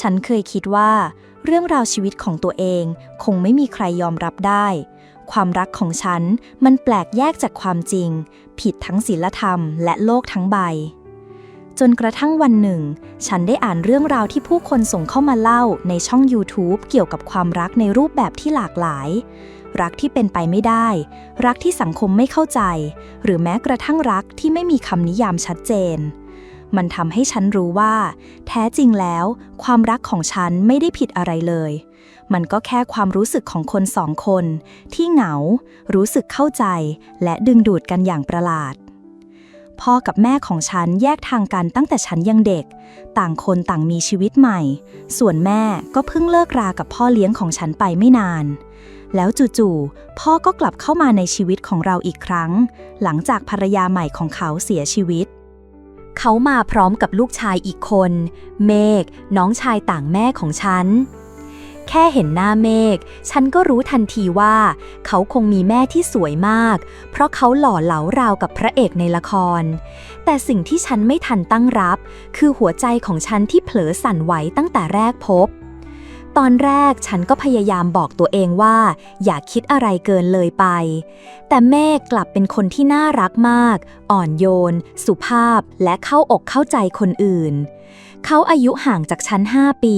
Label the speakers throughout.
Speaker 1: ฉันเคยคิดว่า เรื่องราวชีวิตของตัวเองคงไม่มีใครยอมรับได้ ความรักของฉันมันแปลกแยกจากความจริง ผิดทั้งศีลธรรมและโลกทั้งใบ จนกระทั่งวันหนึ่ง ฉันได้อ่านเรื่องราวที่ผู้คนส่งเข้ามาเล่าในช่อง YouTube เกี่ยวกับความรักในรูปแบบที่หลากหลาย รักที่เป็นไปไม่ได้ รักที่สังคมไม่เข้าใจ หรือแม้กระทั่งรักที่ไม่มีคำนิยามชัดเจน มันทำให้ฉันรู้ว่า แท้จริงแล้ว ความรักของฉันไม่ได้ผิดอะไรเลย มันก็แค่ความรู้สึกของคนสองคน ที่เหงา รู้สึกเข้าใจ และดึงดูดกันอย่างประหลาด พ่อกับแม่ของฉันแยกทางกันตั้งแต่ฉันยังเด็ก ต่างคนต่างมีชีวิตใหม่ ส่วนแม่ก็เพิ่งเลิกรากับพ่อเลี้ยงของฉันไปไม่นานแล้วจู่ๆ พ่อก็กลับเข้ามาในชีวิตของเราอีกครั้ง หลังจากภรรยาใหม่ของเขาเสียชีวิต เขามาพร้อมกับลูกชายอีกคน เมฆน้องชายต่างแม่ของฉัน แค่เห็นหน้าเมฆฉันก็รู้ทันทีว่า เขาคงมีแม่ที่สวยมาก เพราะเขาหล่อเหลาราวกับพระเอกในละคร แต่สิ่งที่ฉันไม่ทันตั้งรับ คือหัวใจของฉันที่เผลอสั่นไหวตั้งแต่แรกพบ ตอนแรกฉันก็พยายามบอกตัวเองว่า อย่าคิดอะไรเกินเลยไป แต่เมฆกลับเป็นคนที่น่ารักมาก อ่อนโยน สุภาพและเข้าอกเข้าใจคนอื่น เขาอายุห่างจากฉัน5ปี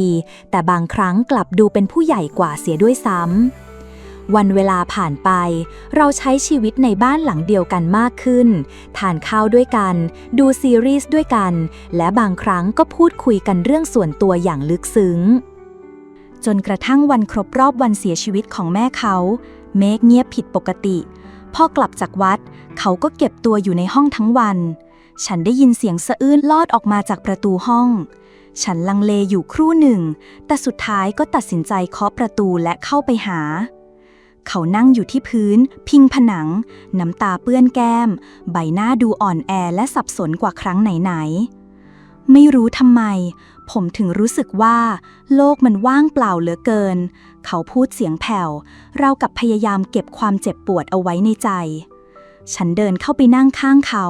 Speaker 1: แต่บางครั้งกลับดูเป็นผู้ใหญ่กว่าเสียด้วยซ้ำวันเวลาผ่านไป เราใช้ชีวิตในบ้านหลังเดียวกันมากขึ้น ทานข้าวด้วยกัน ดูซีรีส์ด้วยกัน และบางครั้งก็พูดคุยกันเรื่องส่วนตัวอย่างลึกซึ้ง จนกระทั่งวันครบรอบวันเสียชีวิตของแม่เขา เมฆเงียบผิดปกติ พ่อกลับจากวัด เขาก็เก็บตัวอยู่ในห้องทั้งวัน ฉันได้ยินเสียงสะอื้นลอดออกมาจากประตูห้อง ฉันลังเลอยู่ครู่หนึ่ง แต่สุดท้ายก็ตัดสินใจเคาะประตูและเข้าไปหา เขานั่งอยู่ที่พื้น พิงผนัง น้ำตาเปื้อนแก้ม ใบหน้าดูอ่อนแอและสับสนกว่าครั้งไหนๆ ไม่รู้ทำไม ผมถึงรู้สึกว่า โลกมันว่างเปล่าเหลือเกิน เขาพูดเสียงแผ่ว เรากับพยายามเก็บความเจ็บปวดเอาไว้ในใจ ฉันเดินเข้าไปนั่งข้างเขา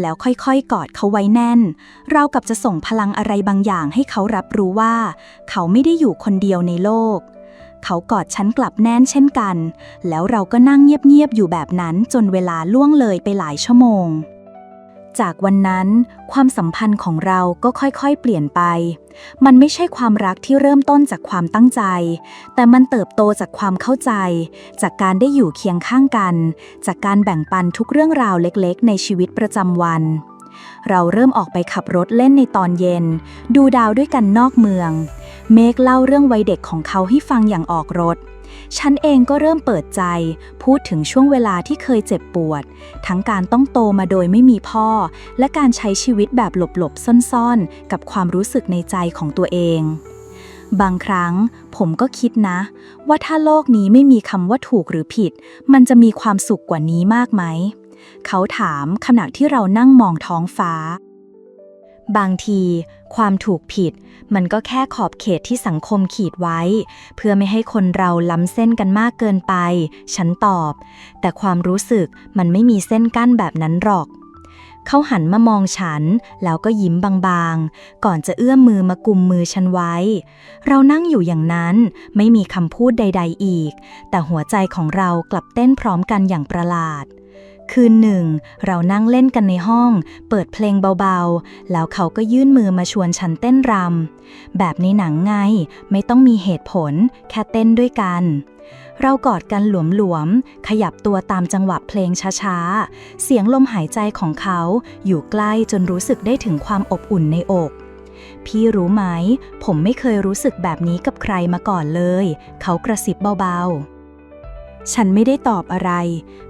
Speaker 1: แล้วค่อยๆ กอดเขาไว้แน่น เรากับจะส่งพลังอะไรบางอย่างให้เขารับรู้ว่า เขาไม่ได้อยู่คนเดียวในโลก เขากอดฉันกลับแน่นเช่นกัน แล้วเราก็นั่งเงียบๆอยู่แบบนั้นจนเวลาล่วงเลยไปหลายชั่วโมง จากวันนั้น ความสัมพันธ์ของเราก็ค่อยๆ เปลี่ยนไป มันไม่ใช่ความรักที่เริ่มต้นจากความตั้งใจ แต่มันเติบโตจากความเข้าใจ จากการได้อยู่เคียงข้างกัน จากการแบ่งปันทุกเรื่องราวเล็กๆ ในชีวิตประจำวัน เราเริ่มออกไปขับรถเล่นในตอนเย็น ดูดาวด้วยกันนอกเมือง เมฆเล่าเรื่องวัยเด็กของเขาให้ฟังอย่างออกรถ ฉันเองก็เริ่มเปิดใจ พูดถึงช่วงเวลาที่เคยเจ็บปวด ทั้งการต้องโตมาโดยไม่มีพ่อ และการใช้ชีวิตแบบหลบๆ ซ่อนๆ กับความรู้สึกในใจของตัวเอง บางครั้งผมก็คิดนะ ว่าถ้าโลกนี้ไม่มีคำว่าถูกหรือผิด มันจะมีความสุขกว่านี้มากไหม เขาถามขณะที่เรานั่งมองท้องฟ้า บางที ความถูกผิด มันก็แค่ขอบเขตที่สังคมขีดไว้ เพื่อไม่ให้คนเราล้ำเส้นกันมากเกินไป ฉันตอบ แต่ความรู้สึกมันไม่มีเส้นกั้นแบบนั้นหรอก เขาหันมามองฉัน แล้วก็ยิ้มบางๆ ก่อนจะเอื้อมมือมากุมมือฉันไว้ เรานั่งอยู่อย่างนั้นไม่มีคำพูดใด ๆ อีก แต่หัวใจของเรากลับเต้นพร้อมกันอย่างประหลาด คืนหนึ่ง เรานั่งเล่นกันในห้อง เปิดเพลงเบาๆ แล้วเขาก็ยื่นมือมาชวนฉันเต้นรำ แบบในหนังไง ไม่ต้องมีเหตุผล แค่เต้นด้วยกัน เรากอดกันหลวมๆ ขยับตัวตามจังหวะเพลงช้าๆ เสียงลมหายใจของเขาอยู่ใกล้จนรู้สึกได้ถึงความอบอุ่นในอก พี่รู้ไหม ผมไม่เคยรู้สึกแบบนี้กับใครมาก่อนเลย เขากระซิบเบาๆ ฉันไม่ได้ตอบอะไร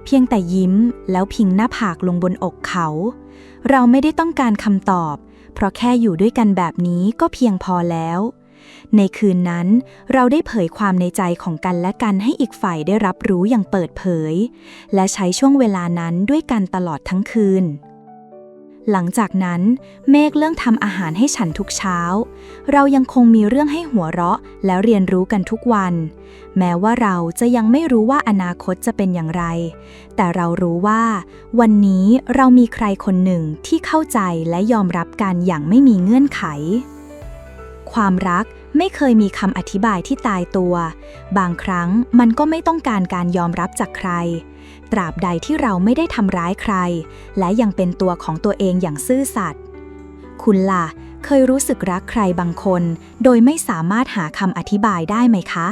Speaker 1: เพียงแต่ยิ้มแล้วพิงหน้าผากลงบนอกเขา เราไม่ได้ต้องการคำตอบ เพราะแค่อยู่ด้วยกันแบบนี้ก็เพียงพอแล้ว ในคืนนั้นเราได้เผยความในใจของกันและกันให้อีกฝ่ายได้รับรู้อย่างเปิดเผย และใช้ช่วงเวลานั้นด้วยกันตลอดทั้งคืน หลังจากนั้นเมฆเรื่องทำอาหารให้ฉันทุกเช้า เรายังคงมีเรื่องให้หัวเราะแล้วเรียนรู้กันทุกวัน แม้ว่าเราจะยังไม่รู้ว่าอนาคตจะเป็นอย่างไร แต่เรารู้ว่า วันนี้เรามีใครคนหนึ่งที่เข้าใจและยอมรับกันอย่างไม่มีเงื่อนไข ความรัก ไม่เคยมีคำอธิบายที่ตายตัว บางครั้งมันก็ไม่ต้องการการยอมรับจากใคร ตราบใดที่เราไม่ได้ทำร้ายใคร และยังเป็นตัวของตัวเองอย่างซื่อสัตย์คุณล่ะ เคยรู้สึกรักใครบางคน โดยไม่สามารถหาคำอธิบายได้ไหมคะ